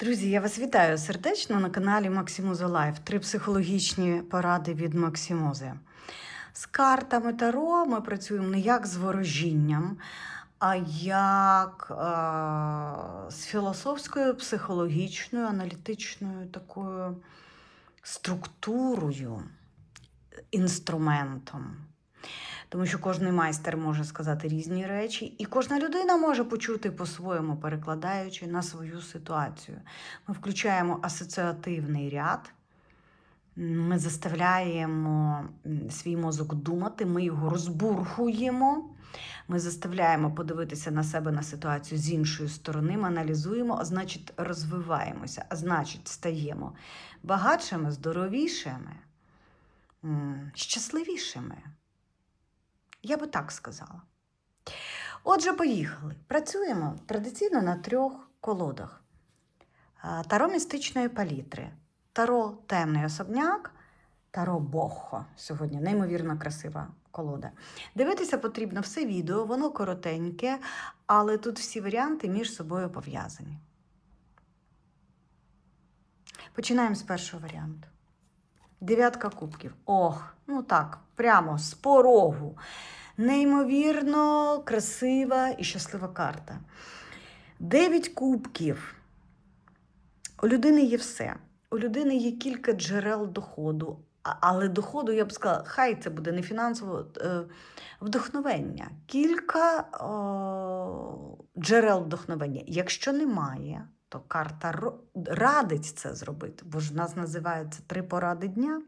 Друзі, я вас вітаю сердечно на каналі Максимуза Лайф. Три психологічні поради від Максимузи. З картами Таро ми працюємо не як з ворожінням, а як е, з філософською, психологічною, аналітичною такою структурою, інструментом. Тому що кожен майстер може сказати різні речі, і кожна людина може почути по-своєму, перекладаючи на свою ситуацію. Ми включаємо асоціативний ряд, ми заставляємо свій мозок думати, ми його розбурхуємо, ми заставляємо подивитися на себе на ситуацію з іншої сторони, ми аналізуємо, а значить, розвиваємося, а значить, стаємо багатшими, здоровішими, щасливішими. Я би так сказала. Отже, поїхали. Працюємо традиційно на трьох колодах: таро містичної палітри, таро темний особняк, таро Бохо. Сьогодні неймовірно красива колода. Дивитися потрібно все відео, воно коротеньке, але тут всі варіанти між собою пов'язані. Починаємо з першого варіанту. Дев'ятка кубків. Ох, ну так, прямо з порогу. Неймовірно красива і щаслива карта. Дев'ять кубків. У людини є все. У людини є кілька джерел доходу. Але доходу, я б сказала, хай це буде не фінансово е, вдохновення. Кілька о, джерел вдохновення. Якщо немає, то карта радить це зробити, бо ж в нас називається три поради дня.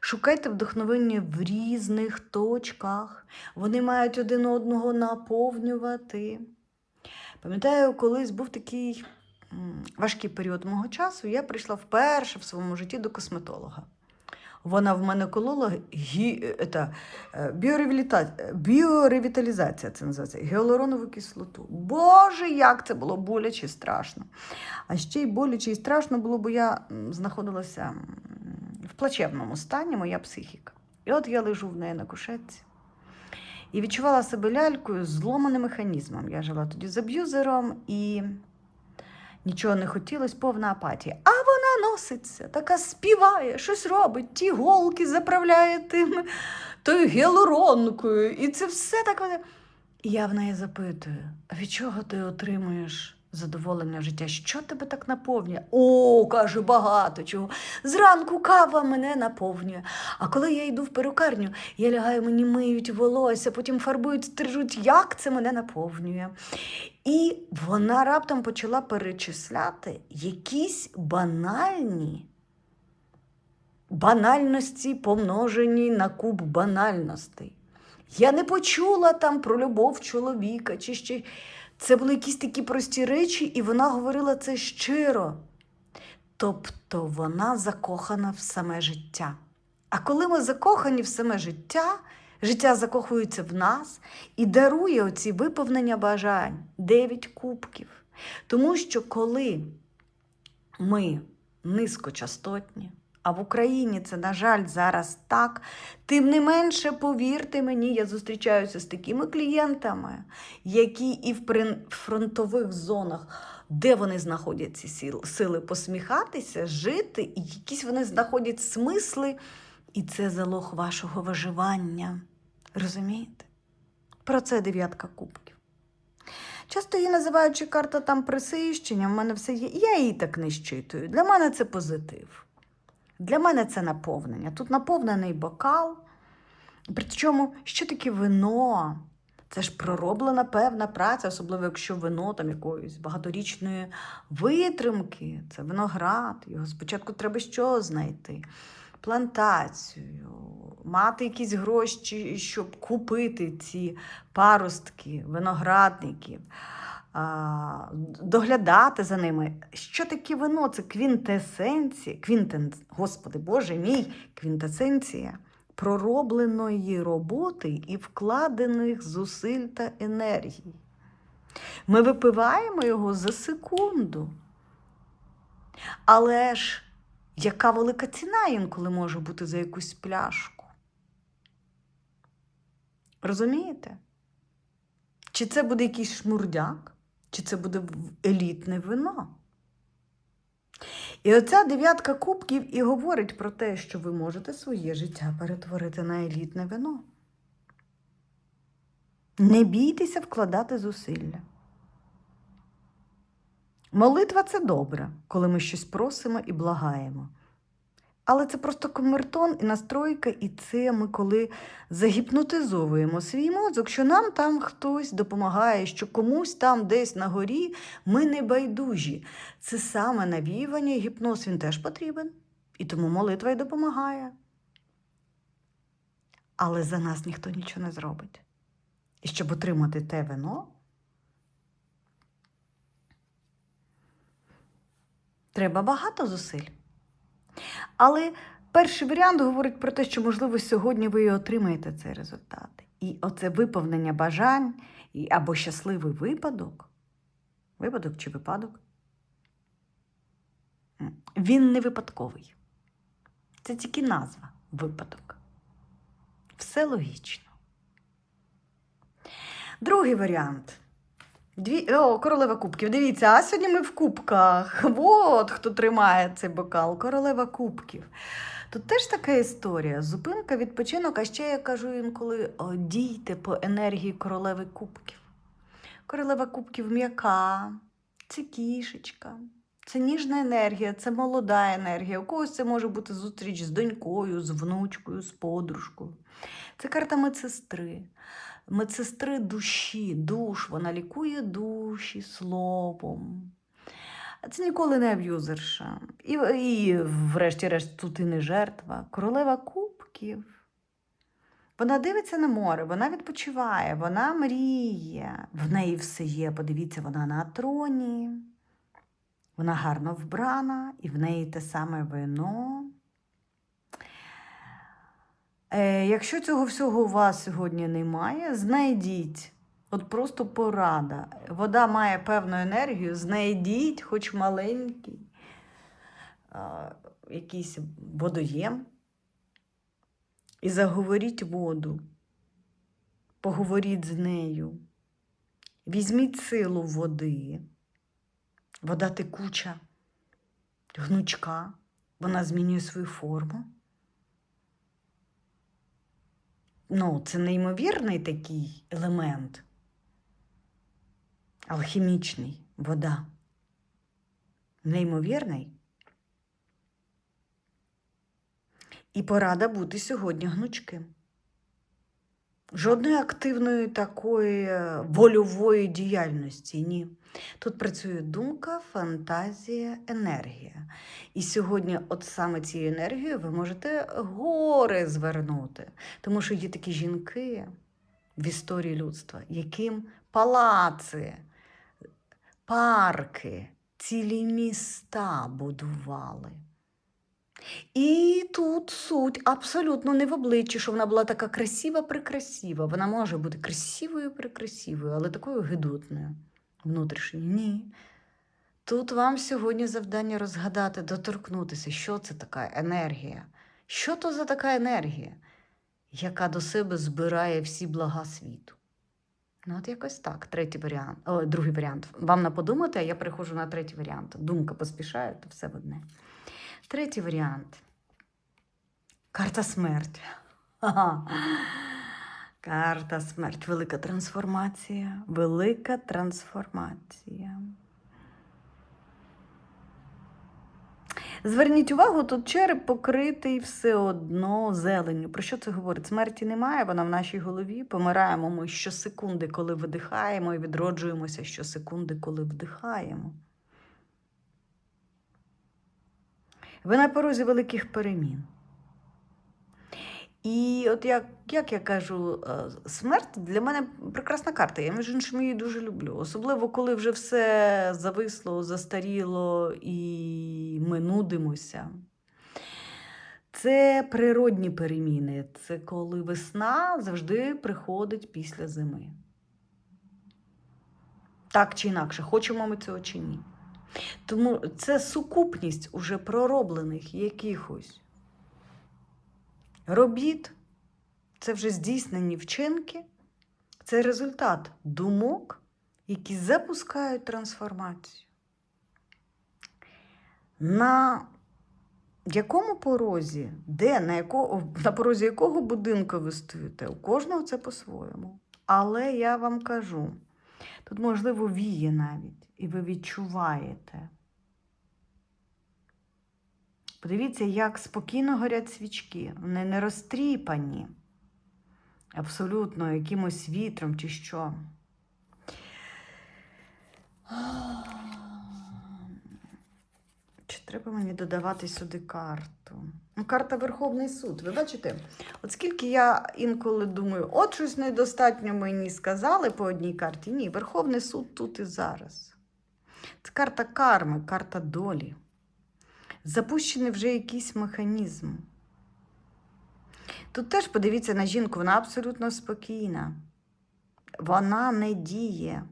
Шукайте вдохновення в різних точках. Вони мають один одного наповнювати. Пам'ятаю, колись був такий важкий період мого часу. Я прийшла вперше в своєму житті до косметолога. Вона в мене колола гі, ета, е, біоревіталізація, біоревіталізація, це називається, гіалуронову кислоту. Боже, як це було боляче і страшно. А ще й боляче і страшно було, бо я знаходилася в плачевному стані, моя психіка. І от я лежу в неї на кушетці і відчувала себе лялькою зломаним механізмом. Я жила тоді з аб'юзером і нічого не хотілося, повна апатія. А вона носиться, така співає, щось робить, ті голки заправляє тим, тою гіалуронкою. І це все так. І я в неї запитую: а від чого ти отримуєш задоволення життя? Що тебе так наповнює? О, каже, багато чого. Зранку кава мене наповнює. А коли я йду в перукарню, я лягаю, мені миють волосся, потім фарбують, стрижуть, як це мене наповнює. І вона раптом почала перечисляти якісь банальні банальності, помножені на куб банальностей. Я не почула там про любов чоловіка чи ще. Це були якісь такі прості речі, і вона говорила це щиро. Тобто вона закохана в саме життя. А коли ми закохані в саме життя, життя закохується в нас і дарує оці виповнення бажань дев'ять кубків. Тому що коли ми низькочастотні, а в Україні це, на жаль, зараз так. Тим не менше, повірте мені, я зустрічаюся з такими клієнтами, які і в фронтових зонах, де вони знаходять ці сили посміхатися, жити, і якісь вони знаходять смисли, і це залог вашого виживання. Розумієте? Про це дев'ятка кубків. Часто її називають чи карта там присищення, в мене все є. Я її так не щитую. Для мене це позитив. Для мене це наповнення. Тут наповнений бокал. Причому, що таке вино? Це ж пророблена певна праця, особливо якщо вино там якоїсь багаторічної витримки, це виноград. Його спочатку треба що знайти? Плантацію, мати якісь гроші, щоб купити ці паростки, виноградників, доглядати за ними. Що таке вино? Це квінтесенція, квінтен, Господи Боже мій, квінтесенція проробленої роботи і вкладених зусиль та енергії. Ми випиваємо його за секунду. Але ж яка велика ціна інколи може бути за якусь пляшку? Розумієте? Чи це буде якийсь шмурдяк, чи це буде елітне вино? І оця дев'ятка кубків і говорить про те, що ви можете своє життя перетворити на елітне вино. Не бійтеся вкладати зусилля. Молитва це добре, коли ми щось просимо і благаємо. Але це просто комертон і настройка, і це ми коли загіпнотизовуємо свій мозок, що нам там хтось допомагає, що комусь там десь на горі ми не байдужі. Це саме навіювання і гіпноз він теж потрібен. І тому молитва й допомагає. Але за нас ніхто нічого не зробить. І щоб отримати те вино, треба багато зусиль. Але перший варіант говорить про те, що, можливо, сьогодні ви і отримаєте цей результат. І оце виповнення бажань або щасливий випадок, випадок чи випадок, він не випадковий. Це тільки назва випадок. Все логічно. Другий варіант. Дві... О, королева кубків. Дивіться, а сьогодні ми в кубках. От хто тримає цей бокал. Королева кубків. Тут теж така історія. Зупинка, відпочинок, а ще я кажу інколи о, дійте по енергії королеви кубків. Королева кубків м'яка, це кішечка, це ніжна енергія, це молода енергія. У когось це може бути зустріч з донькою, з внучкою, з подружкою. Це карта медсестри медсестри душі, душ, вона лікує душі словом. Це ніколи не аб'юзерша. І, і врешті-решт, тут і не жертва. Королева кубків. Вона дивиться на море, вона відпочиває, вона мріє. В неї все є. Подивіться, вона на троні. Вона гарно вбрана, і в неї те саме вино. Е, якщо цього всього у вас сьогодні немає, знайдіть. От просто порада. Вода має певну енергію, знайдіть хоч маленький а, якийсь водоєм і заговоріть воду. Поговоріть з нею. Візьміть силу води. Вода текуча, гнучка, вона змінює свою форму. Ну, це неймовірний такий елемент. Алхімічний вода. Неймовірний. І порада бути сьогодні гнучким. Жодної активної такої е, вольової діяльності, ні. Тут працює думка, фантазія, енергія. І сьогодні, от саме цією енергією, ви можете гори звернути. Тому що є такі жінки в історії людства, яким палаци, парки, цілі міста будували. І тут суть абсолютно не в обличчі, що вона була така красива-прекрасива. Вона може бути красивою-прекрасивою, але такою гидотною внутрішньою. Ні. Тут вам сьогодні завдання розгадати, доторкнутися, що це така енергія. Що то за така енергія, яка до себе збирає всі блага світу? Ну, от якось так. Третій варіант, о, другий варіант. Вам на подумати, а я переходжу на третій варіант. Думка поспішає, то все в одне. Третій варіант. Карта смерть. Карта смерть. Велика трансформація. Велика трансформація. Зверніть увагу, тут череп покритий все одно зеленню. Про що це говорить? Смерті немає, вона в нашій голові. Помираємо ми щосекунди, коли видихаємо, і відроджуємося щосекунди, коли вдихаємо. Ви на порозі великих перемін. І от як, як я кажу, е, смерть для мене прекрасна карта. Я, між іншим, її дуже люблю. Особливо, коли вже все зависло, застаріло і ми нудимося. Це природні переміни. Це коли весна завжди приходить після зими. Так чи інакше, хочемо ми цього чи ні. Тому це сукупність уже пророблених якихось робіт, це вже здійснені вчинки, це результат думок, які запускають трансформацію. на якому порозі, де, на, якого, на порозі якого будинку ви стоїте, у кожного це по-своєму. Але я вам кажу, тут, можливо, віє навіть, і ви відчуваєте. Подивіться, як спокійно горять свічки. Вони не розтріпані абсолютно якимось вітром чи що. Чи треба мені додавати сюди карту? Ну, карта Верховний суд. Ви бачите? От скільки я інколи думаю, от щось недостатньо мені сказали по одній карті. Ні, Верховний суд тут і зараз. Це карта карми, карта долі. Запущений вже якийсь механізм. Тут теж подивіться на жінку, вона абсолютно спокійна. Вона не діє.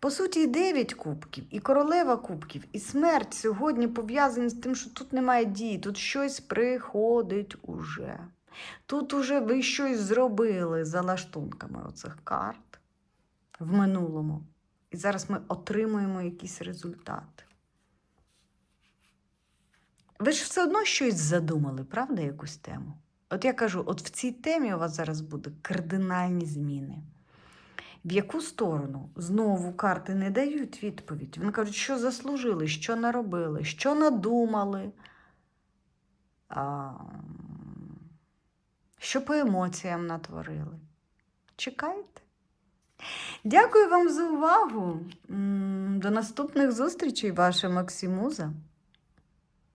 По суті, і дев'ять кубків, і королева кубків, і смерть сьогодні пов'язані з тим, що тут немає дії, тут щось приходить уже. Тут уже ви щось зробили за лаштунками оцих карт в минулому. І зараз ми отримуємо якийсь результат. Ви ж все одно щось задумали, правда, якусь тему? От я кажу, от в цій темі у вас зараз будуть кардинальні зміни. В яку сторону знову карти не дають відповідь. Вони кажуть, що заслужили, що наробили, що надумали, а, що по емоціям натворили. Чекайте. Дякую вам за увагу. До наступних зустрічей, ваша Максимуза.